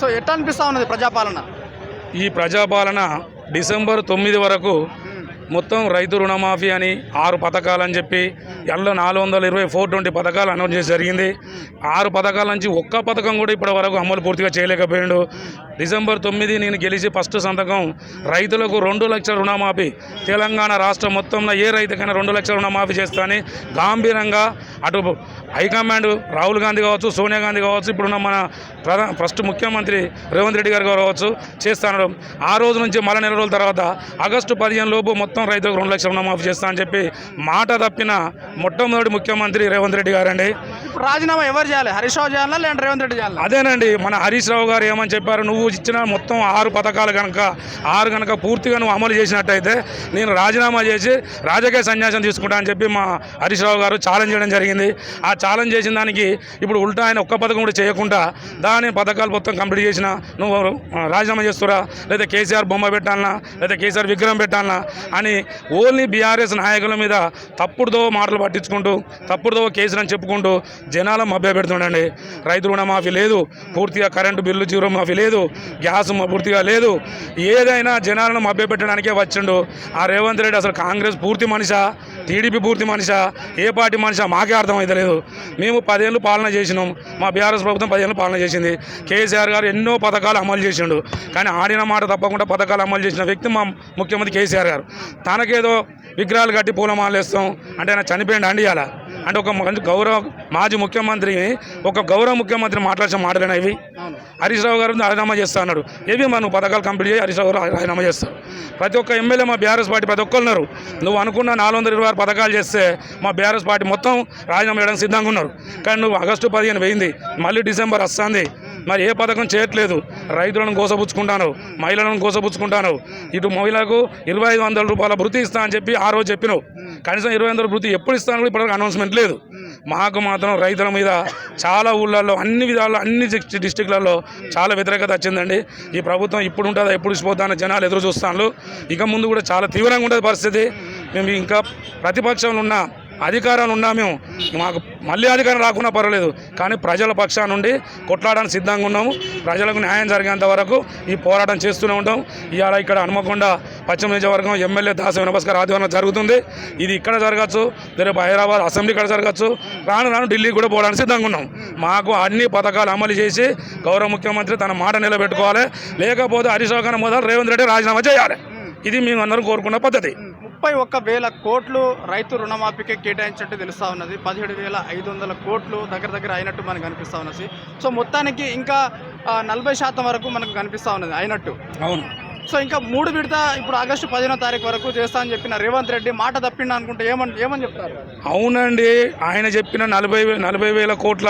So ఎట్లా అనిపిస్తూ ఉన్నది ప్రజాపాలన? ఈ ప్రజాపాలన డిసెంబర్ తొమ్మిది వరకు మొత్తం రైతు రుణమాఫీ అని ఆరు పథకాలు అని చెప్పి ఎల్లో నాలుగు వందల ఇరవై ఫోర్ ట్వంటీ పథకాలు అనౌన్స్ చేసి జరిగింది. ఆరు పథకాల నుంచి ఒక్క పథకం కూడా ఇప్పటి వరకు అమలు పూర్తిగా చేయలేకపోయాడు. డిసెంబర్ తొమ్మిది నేను గెలిచి ఫస్ట్ సంతకం రైతులకు రెండు లక్షల రుణమాఫీ. తెలంగాణ రాష్ట్రం మొత్తంలో ఏ రైతుకైనా రెండు లక్షల రుణమాఫీ చేస్తానని గాంభీరంగా అటు హైకమాండ్ రాహుల్ గాంధీ కావచ్చు సోనియా గాంధీ కావచ్చు ఇప్పుడున్న మన ప్రధాన ఫస్ట్ ముఖ్యమంత్రి రేవంత్ రెడ్డి గారు కావచ్చు చేస్తాను ఆ రోజు నుంచి మళ్ళీ నెల రోజుల తర్వాత ఆగస్టు పదిహేను లోపు మొత్తం రైతులకు రెండు లక్షల రుణమాఫీ చేస్తా అని చెప్పి మాట తప్పిన మొట్టమొదటి ముఖ్యమంత్రి రేవంత్ రెడ్డి గారండి. రాజీనామా ఎవరు చేయాలి? హరీష్ రావు చేయాలా లేదంటే రేవంత్ రెడ్డి చేయాలా? అదేనండి మన హరీష్ రావు గారు ఏమని చెప్పారు? నువ్వు ఇచ్చిన మొత్తం ఆరు పథకాలు కనుక ఆరు కనుక పూర్తిగా నువ్వు అమలు చేసినట్టయితే నేను రాజీనామా చేసి రాజకీయ సన్యాసం తీసుకుంటా అని చెప్పి మా హరీష్ రావు గారు ఛాలెంజ్ చేయడం జరిగింది. ఆ ఛాలెంజ్ చేసిన దానికి ఇప్పుడు ఉల్టా ఆయన ఒక్క పథకం కూడా చేయకుండా దాని పథకాలు మొత్తం కంప్లీట్ చేసిన నువ్వు రాజీనామా చేస్తురా? లేదా కేసీఆర్ బొమ్మ పెట్టాలనా? లేదా కేసీఆర్ విగ్రహం పెట్టాలనా? అని ఓన్లీ బీఆర్ఎస్ నాయకుల మీద తప్పుడుదో మాటలు పట్టించుకుంటూ తప్పుడుదో కేసులు అని చెప్పుకుంటూ జనాల మభ్య పెడుతుండండి రైతు రుణమాఫీ లేదు పూర్తిగా కరెంటు బిల్లు జీరో మాఫీ లేదు గ్యాస్ పూర్తిగా లేదు. ఏదైనా జనాలను మభ్య పెట్టడానికే వచ్చిండు. ఆ రేవంత్ రెడ్డి అసలు కాంగ్రెస్ పూర్తి మనిషా టీడీపీ పూర్తి మనిషా ఏ పార్టీ మనిషా మాకే అర్థమవుతలేదు మేము పదేళ్ళు పాలన చేసినాం. మా బీఆర్ఎస్ ప్రభుత్వం పదేళ్ళు పాలన చేసింది. కేసీఆర్ గారు ఎన్నో పథకాలు అమలు చేసిండు. కానీ ఆడిన మాట తప్పకుండా పథకాలు అమలు చేసిన వ్యక్తి మా ముఖ్యమంత్రి కేసీఆర్ గారు. తనకేదో విగ్రహాలు కట్టి పూలమాలలు వేస్తాం. అంటే ఆయన చనిపోయిన అండి అలా అంటే ఒక మంచి గౌరవ మాజీ ముఖ్యమంత్రి ఒక గౌరవ ముఖ్యమంత్రి మాట్లాడిన మాటలేనా ఇవి? హరీష్ రావు గారు రాజీనామా చేస్తా అన్నాడు. ఏవి మా నువ్వు పథకాలు కంప్లీట్ చేయి హరీష్ రావు గారు రాజీనామా చేస్తావు ప్రతి ఒక్క ఎమ్మెల్యే మా బీఆర్ఎస్ పార్టీ ప్రతి ఒక్కరు ఉన్నారు. నువ్వు అనుకున్న నాలుగు వందల ఇరవై ఆరు పథకాలు చేస్తే మా బీఆర్ఎస్ పార్టీ మొత్తం రాజీనామా చేయడానికి సిద్ధంగా ఉన్నారు. కానీ నువ్వు ఆగస్టు పదిహేను పోయింది మళ్ళీ డిసెంబర్ వస్తుంది. మరి ఏ పథకం చేయట్లేదు. రైతులను గోసపుచ్చుకుంటాను మహిళలను గోసపుచ్చుకుంటాను. ఇటు మహిళలకు ఇరవై ఐదు వందల రూపాయల భృతి ఇస్తా అని చెప్పి ఆ రోజు చెప్పినావు. కనీసం ఇరవై వందల భృతి ఎప్పుడు ఇస్తాను కూడా ఇప్పటివరకు అనౌన్స్మెంట్ లేదు. మాకు మాత్రం రైతుల మీద చాలా ఊళ్ళల్లో అన్ని విధాల్లో అన్ని డిస్టిక్లలో చాలా వ్యతిరేకత వచ్చిందండి. ఈ ప్రభుత్వం ఇప్పుడు ఉంటుందా ఎప్పుడు ఇచ్చిపోతా అని జనాలు ఎదురు చూస్తాను ఇక ముందు కూడా చాలా తీవ్రంగా ఉంటుంది పరిస్థితి. మేము ఇంకా ప్రతిపక్షంలో ఉన్న అధికారాలు ఉన్నా మేము మాకు మళ్ళీ అధికారం రాకున్నా పర్వాలేదు. కానీ ప్రజల పక్షా నుండి కొట్లాడడానికి సిద్ధంగా ఉన్నాము. ప్రజలకు న్యాయం జరిగేంత వరకు ఈ పోరాటం చేస్తూనే ఉంటాం. ఇవాళ ఇక్కడ హనుమకొండ పశ్చిమ నియోజకవర్గం ఎమ్మెల్యే దాస వినభస్కర్ ఆధ్వర్యంలో జరుగుతుంది. ఇది ఇక్కడ జరగచ్చు రేపు హైదరాబాద్ అసెంబ్లీ ఇక్కడ జరగచ్చు. రాను రాను ఢిల్లీ కూడా పోవడానికి సిద్ధంగా ఉన్నాం. మాకు అన్ని పథకాలు అమలు చేసి గౌరవ ముఖ్యమంత్రి తన మాట నిలబెట్టుకోవాలి. లేకపోతే గారిని మొదలు రేవంత్ రెడ్డి రాజీనామా చేయాలి. ఇది మేము అందరం కోరుకున్న పద్ధతి. ముప్పై ఒక్క వేల కోట్లు రైతు రుణమాఫీకి కేటాయించినట్టు తెలుస్తా ఉన్నది. పదిహేడు వేల ఐదు వందల కోట్లు దగ్గర దగ్గర అయినట్టు మనకు కనిపిస్తా ఉన్నది. సో మొత్తానికి ఇంకా నలభై శాతం వరకు మనకు కనిపిస్తా ఉన్నది అయినట్టు. అవును. సో ఇంకా మూడు విడత ఇప్పుడు ఆగస్టు పదిహేనో తారీఖు వరకు చేస్తా అని చెప్పిన రేవంత్ రెడ్డి మాట తప్పిండు అనుకుంటే ఏమని ఏమని చెప్తారు? అవునండి. ఆయన చెప్పిన నలభై నలభై వేల కోట్ల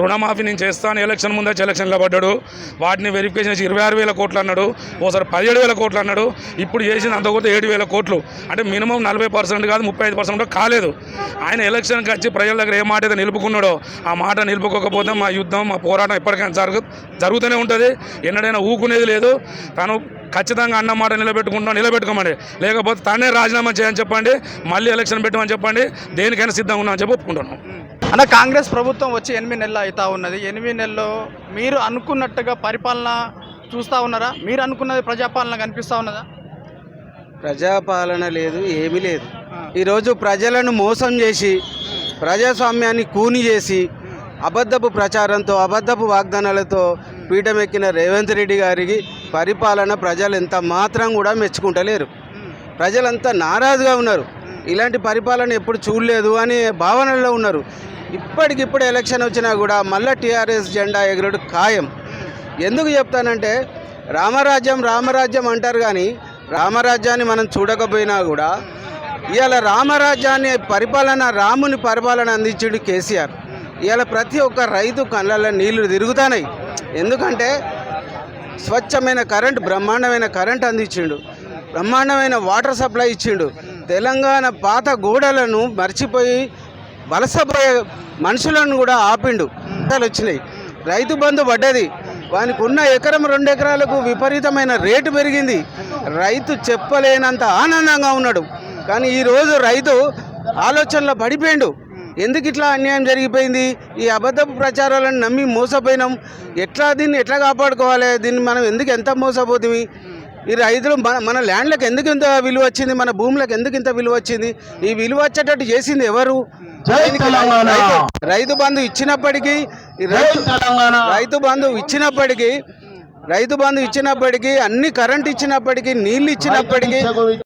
రుణమాఫీ నేను చేస్తాను ఎలక్షన్ ముందే ఎలక్షన్లో పడ్డాడు. వాటిని వెరిఫికేషన్ చేసి ఇరవై ఆరు వేల కోట్లు అన్నాడు. ఓసారి పదిహేడు వేల కోట్లు అన్నాడు. ఇప్పుడు చేసిన అంత కూడా ఏడు వేల కోట్లు. అంటే మినిమం నలభై పర్సెంట్ కాదు ముప్పై ఐదు పర్సెంట్ కాలేదు. ఆయన ఎలక్షన్కి వచ్చి ప్రజల దగ్గర ఏ మాట అయితే నిలుపుకున్నాడో ఆ మాట నిలుపుకోకపోతే మా యుద్ధం మా పోరాటం ఎప్పటికైనా జరుగు జరుగుతూనే ఉంటుంది. ఎన్నడైనా ఊకునేది లేదు. తను ఖచ్చితంగా అన్న మాట నిలబెట్టుకుంటాం నిలబెట్టుకోమండి లేకపోతే తనే రాజీనామా చేయని చెప్పండి మళ్ళీ ఎలక్షన్ పెట్టమని చెప్పండి దేనికైనా సిద్ధంగా ఉన్నామని చెప్పి ఒప్పుకుంటున్నాం. అన్న కాంగ్రెస్ ప్రభుత్వం వచ్చి ఎనిమిది నెలలు అవుతా ఉన్నది. ఎనిమిది నెలల్లో మీరు అనుకున్నట్టుగా పరిపాలన చూస్తా ఉన్నారా? మీరు అనుకున్నది ప్రజాపాలన కనిపిస్తా ఉన్నదా? ప్రజాపాలన లేదు ఏమీ లేదు. ఈరోజు ప్రజలను మోసం చేసి ప్రజాస్వామ్యాన్ని కూని చేసి అబద్ధపు ప్రచారంతో అబద్ధపు వాగ్దానాలతో పీఠమెక్కిన రేవంత్ రెడ్డి గారికి పరిపాలన ప్రజలు ఎంత మాత్రం కూడా మెచ్చుకుంటలేరు. ప్రజలంతా నారాజుగా ఉన్నారు. ఇలాంటి పరిపాలన ఎప్పుడు చూడలేదు అనే భావనలో ఉన్నారు. ఇప్పటికిప్పుడు ఎలక్షన్ వచ్చినా కూడా మళ్ళీ టీఆర్ఎస్ జెండా ఎగురుడు ఖాయం. ఎందుకు చెప్తానంటే రామరాజ్యం రామరాజ్యం అంటారు కానీ రామరాజ్యాన్ని మనం చూడకపోయినా కూడా ఇవాళ రామరాజ్యాన్ని పరిపాలన రాముని పరిపాలన అందించుడు కేసీఆర్. ఇవాళ ప్రతి ఒక్క రైతు కళ్ళల్లో నీళ్ళు తిరుగుతున్నాయి ఎందుకంటే స్వచ్ఛమైన కరెంట్ బ్రహ్మాండమైన కరెంట్ అందించిండు. బ్రహ్మాండమైన వాటర్ సప్లై ఇచ్చిండు. తెలంగాణ పాత గోడలను మర్చిపోయి వలసపోయే మనుషులను కూడా ఆపిండు. పంటలు వచ్చినాయి. రైతు బంధు పడ్డది. వానికి ఉన్న ఎకరం రెండు ఎకరాలకు విపరీతమైన రేటు పెరిగింది. రైతు చెప్పలేనంత ఆనందంగా ఉన్నాడు. కానీ ఈరోజు రైతు ఆలోచనలో పడిపోయిండు. ఎందుకు ఇట్లా అన్యాయం జరిగిపోయింది? ఈ అబద్ధపు ప్రచారాలను నమ్మి మోసపోయినాం. ఎట్లా దీన్ని ఎట్లా కాపాడుకోవాలి? దీన్ని మనం ఎందుకు ఎంత మోసపోతుంది ఈ రైతులు మన మన ల్యాండ్లకు ఎందుకు ఇంత విలువ వచ్చింది? మన భూములకు ఎందుకు ఇంత విలువ వచ్చింది? ఈ విలువ వచ్చేటట్టు చేసింది ఎవరు? రైతు బంధు ఇచ్చినప్పటికీ రైతు బంధు ఇచ్చినప్పటికీ రైతు బంధు ఇచ్చినప్పటికీ అన్ని కరెంట్ ఇచ్చినప్పటికీ నీళ్ళు ఇచ్చినప్పటికీ